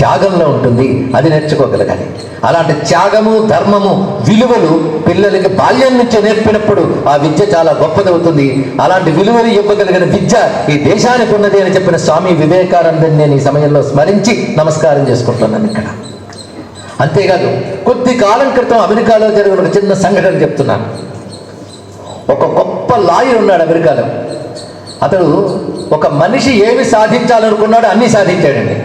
త్యాగంలో ఉంటుంది అది నేర్చుకోగలగాలి. అలాంటి త్యాగము ధర్మము విలువలు పిల్లలకి బాల్యం నుంచి నేర్పినప్పుడు ఆ విద్య చాలా గొప్పదవుతుంది. అలాంటి విలువలు ఇవ్వగలిగిన విద్య ఈ దేశానికి ఉన్నది అని చెప్పిన స్వామి వివేకానందని నేను ఈ సమయంలో స్మరించి నమస్కారం చేసుకుంటున్నాను ఇక్కడ. అంతేకాదు కొద్ది కాలం క్రితం అమెరికాలో జరిగిన ఒక చిన్న సంఘటన చెప్తున్నాను. ఒక గొప్ప లాయర్ ఉన్నాడు అమెరికాలో. అతడు ఒక మనిషి ఏమి సాధించాలనుకున్నాడో అన్నీ సాధించాడండి.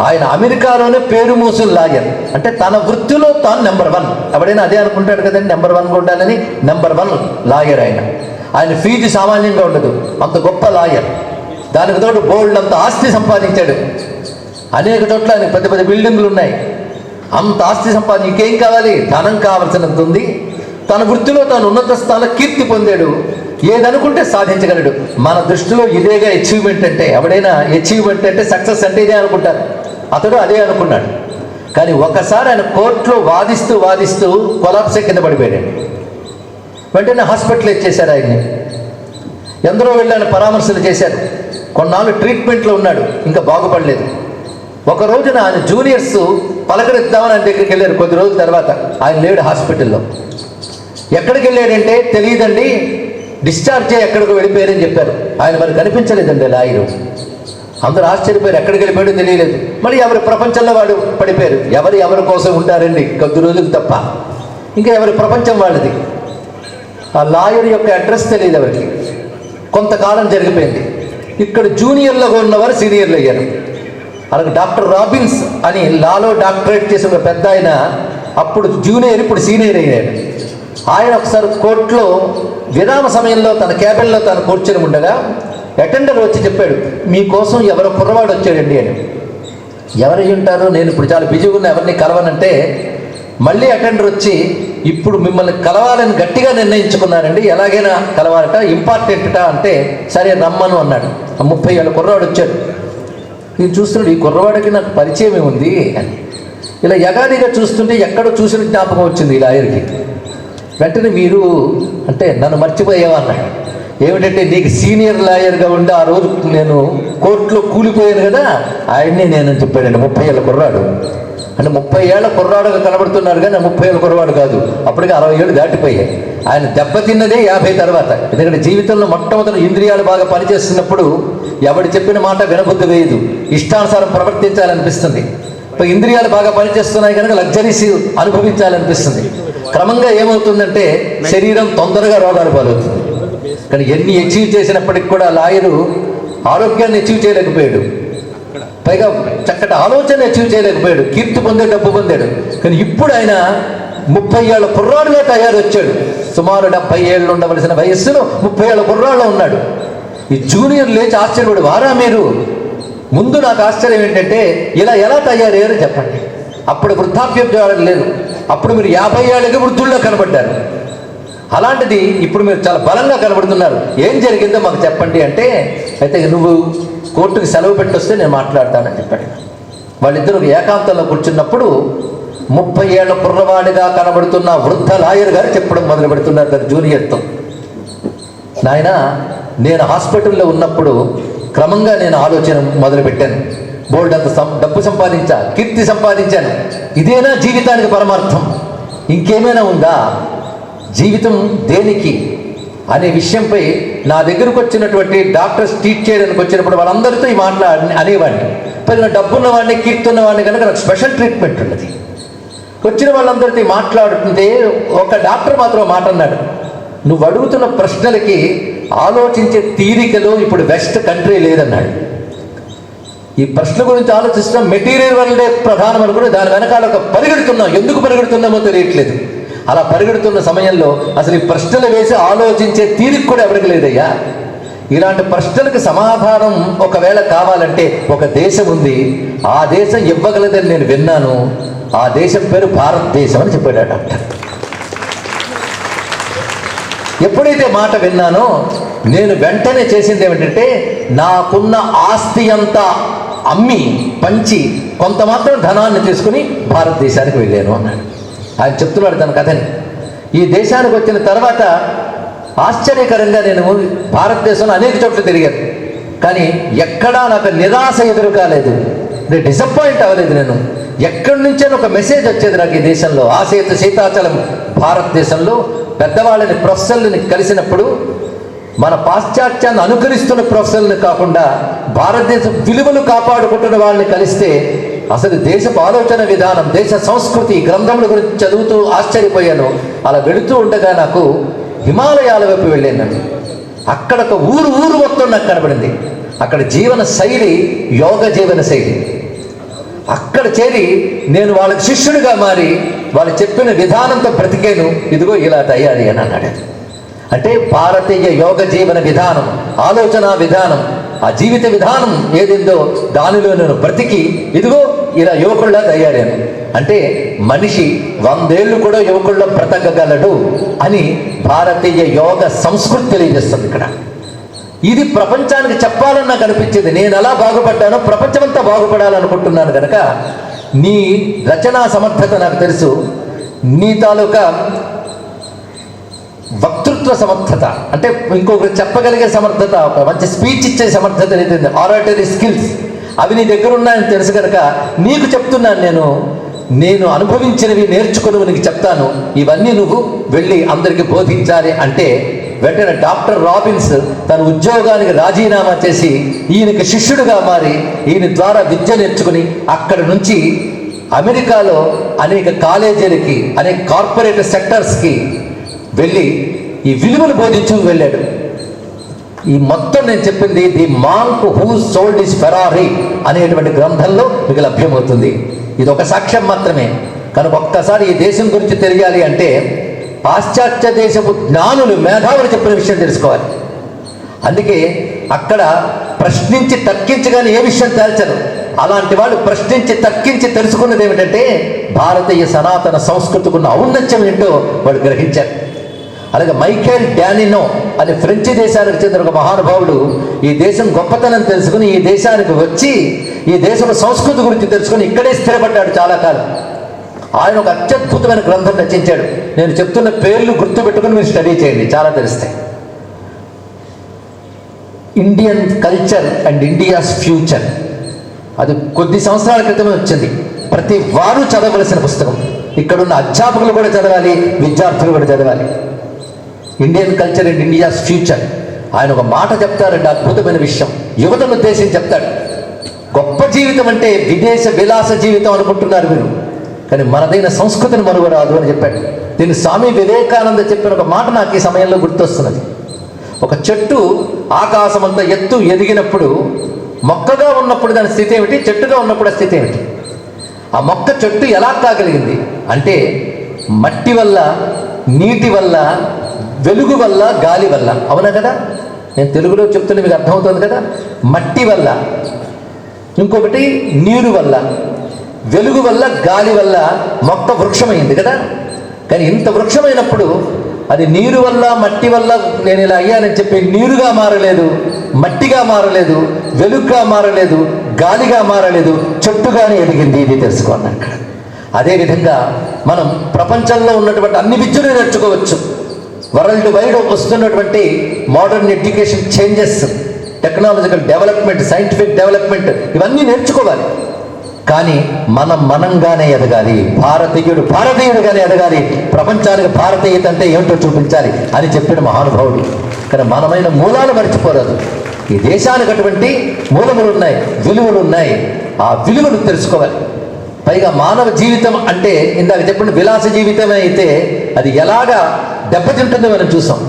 ఆయన అమెరికాలోనే పేరు మూసిన లాయర్ అంటే తన వృత్తిలో తాను నెంబర్ వన్ ఎవడైనా అదే అనుకుంటాడు కదండి నెంబర్ వన్ ఉండాలని నెంబర్ వన్ లాయర్ ఆయన. ఆయన ఫీజు సామాన్యంగా ఉండదు అంత గొప్ప లాయర్ దానికి తోడు బోల్డ్ అంత ఆస్తి సంపాదించాడు. అనేక చోట్ల ఆయన పెద్ద పెద్ద బిల్డింగ్లు ఉన్నాయి. అంత ఆస్తి సంపాదన ఇంకేం కావాలి? ధనం కావలసినంత ఉంది. తన వృత్తిలో తాను ఉన్నత స్థాన కీర్తి పొందాడు. ఏదనుకుంటే సాధించగలడు. మన దృష్టిలో ఇదేగా అచీవ్మెంట్ అంటే ఎవడైనా అచీవ్మెంట్ అంటే సక్సెస్ అంటే ఇదే అనుకుంటారు. అతడు అదే అనుకున్నాడు. కానీ ఒకసారి ఆయన కోర్టులో వాదిస్తూ వాదిస్తూ కొలాప్సే కింద పడిపోయాడు. వెంటనే హాస్పిటల్ ఇచ్చేశారు ఆయన్ని. ఎందరో వెళ్ళాను పరామర్శలు చేశారు. కొన్నాళ్ళు ట్రీట్మెంట్లో ఉన్నాడు ఇంకా బాగుపడలేదు. ఒక రోజున ఆయన జూనియర్స్ పలకరిద్దామని ఆయన దగ్గరికి వెళ్ళారు కొద్ది రోజుల తర్వాత. ఆయన లేడు హాస్పిటల్లో. ఎక్కడికి వెళ్ళాడంటే తెలియదండి డిశ్చార్జ్ అయ్యి ఎక్కడికి వెళ్ళిపోయారని చెప్పారు. ఆయన మరి కనిపించలేదండి లాయరు. అందరూ ఆశ్చర్యపోయారు. ఎక్కడికి వెళ్ళిపోయాడో తెలియలేదు. మళ్ళీ ఎవరి ప్రపంచంలో వాడు పడిపోయారు. ఎవరు ఎవరి కోసం ఉంటారండి? కొద్ది రోజులు తప్ప. ఇంకా ఎవరి ప్రపంచం వాళ్ళది? ఆ లాయర్ యొక్క అడ్రస్ తెలియదు ఎవరికి. కొంతకాలం జరిగిపోయింది. ఇక్కడ జూనియర్లుగా ఉన్నవారు సీనియర్లు అయ్యారు. అలాగే డాక్టర్ రాబిన్స్ అని లాలో డాక్టరేట్ చేసిన ఒక పెద్ద ఆయన అప్పుడు జూనియర్ ఇప్పుడు సీనియర్ అయ్యాడు. ఆయన ఒకసారి కోర్టులో విరామ సమయంలో తన క్యాబిన్లో తను కూర్చొని ఉండగా అటెండర్ వచ్చి చెప్పాడు మీకోసం ఎవరో కుర్రవాడు వచ్చాడండి అని. ఎవరు ఉంటారు? నేను ఇప్పుడు చాలా బిజీగా ఉన్న ఎవరిని కలవనంటే మళ్ళీ అటెండర్ వచ్చి ఇప్పుడు మిమ్మల్ని కలవాలని గట్టిగా నిర్ణయించుకున్నారండి ఎలాగైనా కలవాలట ఇంపార్టెంట్ అంటే సరే రమ్మను అన్నాడు. ఆ ముప్పై ఏళ్ళ కుర్రవాడు వచ్చాడు. నేను చూస్తున్నాడు ఈ కుర్రవాడికి నాకు పరిచయం ఏముంది? అని. ఇలా యగాదిగా చూస్తుంటే ఎక్కడో చూసిన జ్ఞాపకం వచ్చింది ఈ లాయర్కి. వెంటనే మీరు అంటే నన్ను మర్చిపోయావా? అన్నాడు. ఏమిటంటే నీకు సీనియర్ లాయర్గా ఉండి ఆ రోజు నేను కోర్టులో కూలిపోయాను కదా ఆయన్నే నేను చెప్పాడండి. ముప్పై ఏళ్ళ కుర్రాడు. అంటే ముప్పై ఏళ్ళ కుర్రాడుగా కనబడుతున్నారు కానీ ముప్పై ఏళ్ళ కుర్రాడు కాదు. అప్పటికి అరవై ఏళ్ళు దాటిపోయాయి. ఆయన దెబ్బతిన్నదే యాభై తర్వాత. ఎందుకంటే జీవితంలో మొట్టమొదటి ఇంద్రియాలు బాగా పనిచేస్తున్నప్పుడు ఎవడు చెప్పిన మాట వినబుద్ధి వేయదు. ఇష్టానుసారం ప్రవర్తించాలనిపిస్తుంది. ఇప్పుడు ఇంద్రియాలు బాగా పనిచేస్తున్నాయి కనుక లగ్జరీస్ అనుభవించాలనిపిస్తుంది. క్రమంగా ఏమవుతుందంటే శరీరం తొందరగా రోగాలు పాలవుతుంది. కానీ ఎన్ని అచీవ్ చేసినప్పటికి కూడా లాయరు ఆరోగ్యాన్ని అచీవ్ చేయలేకపోయాడు. పైగా చక్కటి ఆలోచన అచీవ్ చేయలేకపోయాడు. కీర్తి పొందే డబ్బు పొందాడు. కానీ ఇప్పుడు ఆయన ముప్పై ఏళ్ళ కుర్రాడుగా తయారు వచ్చాడు సుమారు డెబ్బై ఏళ్ళు ఉండవలసిన వయస్సులో ముప్పై ఏళ్ళ కుర్రాళ్ళు ఉన్నాడు. ఈ జూనియర్ లేచి ఆశ్చర్యపడి వారా మీరు? ముందు నాకు ఆశ్చర్యం ఏంటంటే ఇలా ఎలా తయారయ్యారో చెప్పండి. అప్పుడు వృద్ధాప్యం లేదు అప్పుడు మీరు యాభై ఏళ్ళకి వృద్ధుల్లో కనబడ్డారు. అలాంటిది ఇప్పుడు మీరు చాలా బలంగా కనబడుతున్నారు. ఏం జరిగిందో మాకు చెప్పండి అంటే అయితే నువ్వు కోర్టుకి సెలవు పెట్టొస్తే నేను మాట్లాడతానని చెప్పాడు. వాళ్ళిద్దరు ఏకాంతంలో కూర్చున్నప్పుడు ముప్పై ఏళ్ళ కుర్రవాడిగా కనబడుతున్న వృద్ధ లాయర్ గారు చెప్పడం మొదలు పెడుతున్నారు తన జూనియర్తో. నాయన నేను హాస్పిటల్లో ఉన్నప్పుడు క్రమంగా నేను ఆలోచన మొదలుపెట్టాను బోల్డ్ అంత సం డబ్బు సంపాదించా కీర్తి సంపాదించాను. ఇదేనా జీవితానికి పరమార్థం? ఇంకేమైనా ఉందా? జీవితం దేనికి అనే విషయంపై నా దగ్గరకు వచ్చినటువంటి డాక్టర్స్ ట్రీట్ చేయడానికి వచ్చినప్పుడు వాళ్ళందరితో ఈ మాటలు అనేవాడిని. పైన డబ్బున్న వాడిని కీర్తున్న వాడిని కనుక నాకు స్పెషల్ ట్రీట్మెంట్ ఉన్నది. వచ్చిన వాళ్ళందరితో మాట్లాడుతుంటే ఒక డాక్టర్ మాత్రం మాట అన్నాడు. నువ్వు అడుగుతున్న ప్రశ్నలకి ఆలోచించే తీరికలో ఇప్పుడు వెస్ట్ కంట్రీ లేదన్నాడు. ఈ ప్రశ్న గురించి ఆలోచిస్తున్న మెటీరియల్ వల్లే ప్రధానం అనుకుని దాని వెనకాల ఒక పరిగెడుతున్నాం. ఎందుకు పరిగెడుతున్నామో తెలియట్లేదు. అలా పరిగెడుతున్న సమయంలో అసలు ఈ ప్రశ్నలు వేసి ఆలోచించే తీరిక కూడా ఎవరికి లేదయ్యా? ఇలాంటి ప్రశ్నలకు సమాధానం ఒకవేళ కావాలంటే ఒక దేశం ఉంది. ఆ దేశం ఇవ్వగలదని నేను విన్నాను. ఆ దేశం పేరు భారతదేశం అని చెప్పాడు డాక్టర్. ఎప్పుడైతే మాట విన్నానో నేను వెంటనే చేసింది ఏమిటంటే నాకున్న ఆస్తి అంతా అమ్మి పంచి కొంత మాత్రం ధనాన్ని తీసుకుని భారతదేశానికి వెళ్ళాను అన్నాడు. ఆయన చెప్తున్నాడు తన కథని. ఈ దేశానికి వచ్చిన తర్వాత ఆశ్చర్యకరంగా నేను భారతదేశంలో అనేక చోట్ల తిరిగాను. కానీ ఎక్కడా నాకు నిరాశ ఎదురు కాలేదు. నేను డిసప్పాయింట్ అవ్వలేదు నేను. ఎక్కడి నుంచే ఒక మెసేజ్ వచ్చేది నాకు ఈ దేశంలో? ఆ సీతాచలం భారతదేశంలో పెద్దవాళ్ళని ప్రొఫెసర్లని కలిసినప్పుడు మన పాశ్చాత్యాన్ని అనుకరిస్తున్న ప్రొఫెసర్లు కాకుండా భారతదేశ విలువలు కాపాడుకుంటున్న వాళ్ళని కలిస్తే అసలు దేశపు ఆలోచన విధానం దేశ సంస్కృతి గ్రంథముల గురించి చదువుతూ ఆశ్చర్యపోయాను. అలా వెళుతూ ఉండగా నాకు హిమాలయాల వైపు వెళ్ళానండి అక్కడ ఒక ఊరు ఊరు మొత్తం నాకు కనబడింది. అక్కడ జీవన శైలి యోగ జీవన శైలి. అక్కడ చేరి నేను వాళ్ళకి శిష్యుడిగా మారి వాళ్ళు చెప్పిన విధానంతో బ్రతికేను. ఇదిగో ఇలా తయారీ అని అన్నాడు. అంటే భారతీయ యోగ జీవన విధానం ఆలోచన విధానం ఆ జీవిత విధానం ఏదిందో దానిలో నేను బ్రతికి ఇదిగో ఇలా యువకుల్లా తయారాను అంటే మనిషి వందేళ్ళు కూడా యువకుల్లో బ్రతకగలడు అని భారతీయ యోగ సంస్కృతి తెలియజేస్తుంది ఇక్కడ. ఇది ప్రపంచానికి చెప్పాలని నాకు అనిపించింది. నేను ఎలా బాగుపడ్డానో ప్రపంచమంతా బాగుపడాలనుకుంటున్నాను కనుక నీ రచనా సమర్థత నాకు తెలుసు. నీ తాలూకా వక్తృత్వ సమర్థత అంటే ఇంకొకరు చెప్పగలిగే సమర్థత ఒక మంచి స్పీచ్ ఇచ్చే సమర్థత అనేది ఆరాటరీ స్కిల్స్ అవి నీ దగ్గర ఉన్నాయని తెలుసు కనుక నీకు చెప్తున్నాను నేను. నేను అనుభవించినవి నేర్చుకుని నీకు చెప్తాను. ఇవన్నీ నువ్వు వెళ్ళి అందరికి బోధించాలి అంటే వెంటనే డాక్టర్ రాబిన్స్ తన ఉద్యోగానికి రాజీనామా చేసి ఈయనకి శిష్యుడుగా మారి ఈయన ద్వారా విద్య నేర్చుకుని అక్కడి నుంచి అమెరికాలో అనేక కాలేజీలకి అనేక కార్పొరేట్ సెక్టర్స్కి వెళ్ళి ఈ విలువలు బోధించు వెళ్ళాడు. ఈ మొత్తం నేను చెప్పింది the monk who sold his Ferrari అనేటువంటి గ్రంథంలో మీకు లభ్యమవుతుంది. ఇది ఒక సాక్ష్యం మాత్రమే. కనుక ఒక్కసారి ఈ దేశం గురించి తెలియాలి అంటే పాశ్చాత్య దేశపు జ్ఞానులు మేధావులు చెప్పిన విషయం తెలుసుకోవాలి. అందుకే అక్కడ ప్రశ్నించి తక్కించగానే ఏ విషయం తేల్చరు అలాంటి వాళ్ళు ప్రశ్నించి తక్కించి తెలుసుకున్నది ఏమిటంటే భారతీయ సనాతన సంస్కృతికున్న ఔన్నత్యం ఏంటో వాళ్ళు గ్రహించారు. అలాగే మైఖేల్ డానినో అనే ఫ్రెంచ్ దేశానికి చెందిన ఒక మహానుభావుడు ఈ దేశం గొప్పతనం తెలుసుకుని ఈ దేశానికి వచ్చి ఈ దేశం సంస్కృతి గురించి తెలుసుకుని ఇక్కడే స్థిరపడ్డాడు చాలా కాలం. ఆయన ఒక అత్యద్భుతమైన గ్రంథం రచించాడు. నేను చెప్తున్న పేర్లు గుర్తుపెట్టుకుని మీరు స్టడీ చేయండి చాలా తెలుస్తాయి. Indian culture and India's future. అది కొద్ది సంవత్సరాల క్రితమే వచ్చింది. ప్రతి వారు చదవవలసిన పుస్తకం. ఇక్కడున్న అధ్యాపకులు కూడా చదవాలి విద్యార్థులు కూడా చదవాలి. Indian culture and India's future ఆయన ఒక మాట చెప్తారండి అద్భుతమైన విషయం. యువతను ఉద్దేశించి చెప్తాడు. గొప్ప జీవితం అంటే విదేశ విలాస జీవితం అనుకుంటున్నారు మీరు. కానీ మనదైన సంస్కృతిని మనుగరాదు అని చెప్పాడు. దీన్ని స్వామి వివేకానంద చెప్పిన ఒక మాట నాకు ఈ సమయంలో గుర్తొస్తున్నది. ఒక చెట్టు ఆకాశమంత ఎత్తు ఎదిగినప్పుడు మొక్కగా ఉన్నప్పుడు దాని స్థితి ఏమిటి? చెట్టుగా ఉన్నప్పుడు ఆ స్థితి ఏమిటి? ఆ మొక్క చెట్టు ఎలా కాగలిగింది? అంటే మట్టి వల్ల నీటి వల్ల వెలుగు వల్ల గాలి వల్ల. అవునా కదా? నేను తెలుగులో చెప్తున్న మీకు అర్థమవుతుంది కదా? మట్టి వల్ల. ఇంకొకటి నీరు వల్ల. వెలుగు వల్ల గాలి వల్ల మొక్క వృక్షమైంది కదా? కానీ ఇంత వృక్షమైనప్పుడు అది నీరు వల్ల మట్టి వల్ల నేను ఇలా అయ్యానని చెప్పి నీరుగా మారలేదు మట్టిగా మారలేదు వెలుగుగా మారలేదు గాలిగా మారలేదు చెట్టుగానే ఎదిగింది ఇది తెలుసుకోండి అక్కడ. అదేవిధంగా మనం ప్రపంచంలో ఉన్నటువంటి అన్ని విద్యను నేర్చుకోవచ్చు. వరల్డ్ వైడ్ వస్తున్నటువంటి modern education changes technological development scientific development ఇవన్నీ నేర్చుకోవాలి. కానీ మనం మనంగానే ఎదగాలి. భారతీయుడు భారతీయుడుగానే ఎదగాలి. ప్రపంచానికి భారతీయత అంటే ఏమిటో చూపించాలి అని చెప్పిన మహానుభావుడు. కానీ మనమైన మూలాలు మర్చిపోరాదు. ఈ దేశానికి అటువంటి మూలములు ఉన్నాయి విలువలు ఉన్నాయి. ఆ విలువలు తెలుసుకోవాలి. పైగా మానవ జీవితం అంటే ఇందాక చెప్పిన విలాస జీవితమే అయితే అది ఎలాగా దెబ్బతింటుందో మనం చూసాం.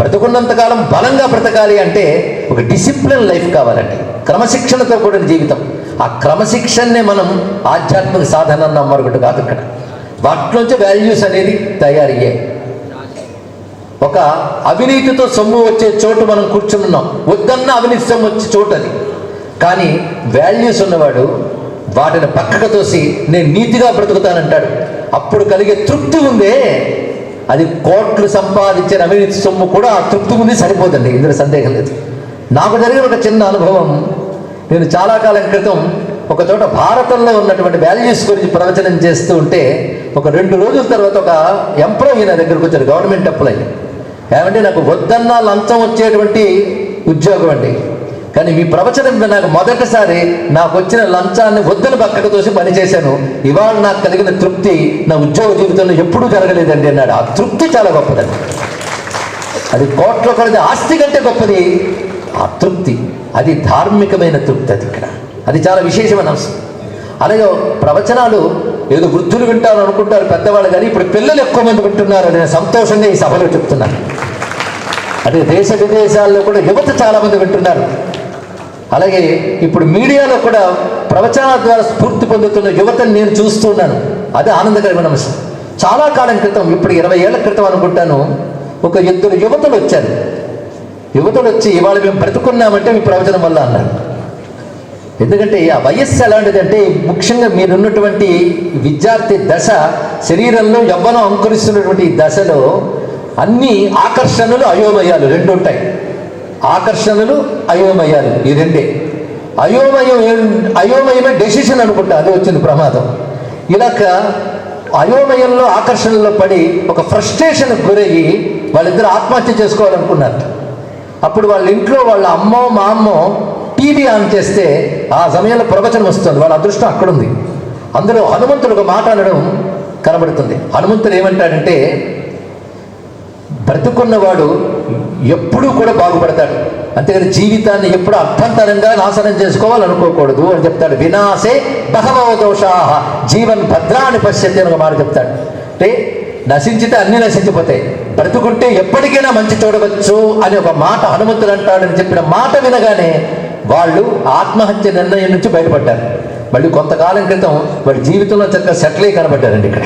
బ్రతుకున్నంతకాలం బలంగా బ్రతకాలి అంటే ఒక డిసిప్లిన్ లైఫ్ కావాలండి. క్రమశిక్షణతో కూడిన జీవితం. ఆ క్రమశిక్షణనే మనం ఆధ్యాత్మిక సాధన అన్న మరొకటి కాదు ఇక్కడ. వాటిలోంచి వాల్యూస్ అనేది తయారయ్యాయి ఒక అవినీతితో సొమ్ము వచ్చే చోటు మనం కూర్చున్నాం వద్దన్న అవినీతి సొమ్ము వచ్చే చోటు అది. కానీ వాల్యూస్ ఉన్నవాడు వాటిని పక్కకు తోసి నేను నీతిగా బ్రతుకుతానంటాడు. అప్పుడు కలిగే తృప్తి ఉందే అది కోట్లు సంపాదించిన అవినీతి సొమ్ము కూడా ఆ తృప్తి ఉంది సరిపోదండి. ఇందులో సందేహం లేదు. నాకు జరిగిన ఒక చిన్న అనుభవం. నేను చాలా కాలం క్రితం ఒక చోట భారతంలో ఉన్నటువంటి వాల్యూస్ గురించి ప్రవచనం చేస్తూ ఉంటే ఒక రెండు రోజుల తర్వాత ఒక ఎంప్లాయీ నా దగ్గరకు వచ్చారు గవర్నమెంట్ ఎంప్లాయీ. ఏమంటే నాకు వద్దన్నా లంచం వచ్చేటువంటి ఉద్యోగం అండి. కానీ మీ ప్రవచనం నాకు మొదటిసారి నాకు వచ్చిన లంచాన్ని వద్దని పక్కకు తోసి పనిచేశాను ఇవాళ నాకు కలిగిన తృప్తి నా ఉద్యోగ జీవితంలో ఎప్పుడూ జరగలేదండి అన్నాడు. ఆ తృప్తి చాలా గొప్పదండి. అది కోట్ల కొలది ఆస్తి కంటే గొప్పది. ఆ తృప్తి అది ధార్మికమైన తృప్తి అది ఇక్కడ. అది చాలా విశేషమైన అంశం. అలాగే ప్రవచనాలు ఏదో వృద్ధులు వింటారు అనుకుంటారు పెద్దవాళ్ళు కానీ ఇప్పుడు పిల్లలు ఎక్కువ మంది వింటున్నారు నేను సంతోషంగా ఈ సభలో చెప్తున్నాను. అదే దేశ విదేశాల్లో కూడా యువత చాలామంది వింటున్నారు. అలాగే ఇప్పుడు మీడియాలో కూడా ప్రవచనాల ద్వారా స్ఫూర్తి పొందుతున్న యువతను నేను చూస్తున్నాను అది ఆనందకరమైన అంశం. చాలా కాలం క్రితం ఇప్పుడు ఇరవై ఏళ్ళ క్రితం అనుకుంటాను ఒక ఇద్దరు యువతలు వచ్చారు. యువతులు వచ్చి ఇవాళ మేము బ్రతుకున్నామంటే మీ ప్రవచనం వల్ల అన్నారు. ఎందుకంటే ఆ వయస్సు ఎలాంటిదంటే ముఖ్యంగా మీరున్నటువంటి విద్యార్థి దశ శరీరంలో యవ్వనం అంకురిస్తున్నటువంటి దశలో అన్ని ఆకర్షణలు అయోమయాలు రెండు ఉంటాయి ఆకర్షణలు అయోమయాలు ఈ రెండే. అయోమయం అయోమయమే డెసిషన్ అనుకుంటా అది వచ్చింది ప్రమాదం. ఇలాక అయోమయంలో ఆకర్షణలో పడి ఒక ఫ్రస్ట్రేషన్ గురయ్యి వాళ్ళిద్దరు ఆత్మహత్య చేసుకోవాలనుకున్నారు. అప్పుడు వాళ్ళ ఇంట్లో వాళ్ళ అమ్మో మా అమ్మో టీవీ ఆన్ చేస్తే ఆ సమయంలో ప్రవచనం వస్తుంది వాళ్ళ అదృష్టం అక్కడుంది. అందులో హనుమంతుడు ఒక మాట అనడం కనబడుతుంది. హనుమంతుడు ఏమంటాడంటే బ్రతుకున్నవాడు ఎప్పుడూ కూడా బాగుపడతాడు. అంతేకాని జీవితాన్ని ఎప్పుడు అర్థంతరంగా నాశనం చేసుకోవాలనుకోకూడదు అని చెప్తాడు. వినాశే బహవో దోషాహ జీవన్ భద్రాన్ని పశ్యతి అని ఒక మాట చెప్తాడు. అంటే నశించితే అన్ని నశించిపోతాయి. బ్రతుకుంటే ఎప్పటికైనా మంచి చూడవచ్చు అని ఒక మాట హనుమంతుడు అంటాడని చెప్పిన మాట వినగానే వాళ్ళు ఆత్మహత్య నిర్ణయం నుంచి బయటపడ్డారు. మళ్ళీ కొంతకాలం క్రితం వాడి జీవితంలో చక్కగా సెటిల్ అయి కనబడ్డారండి ఇక్కడ.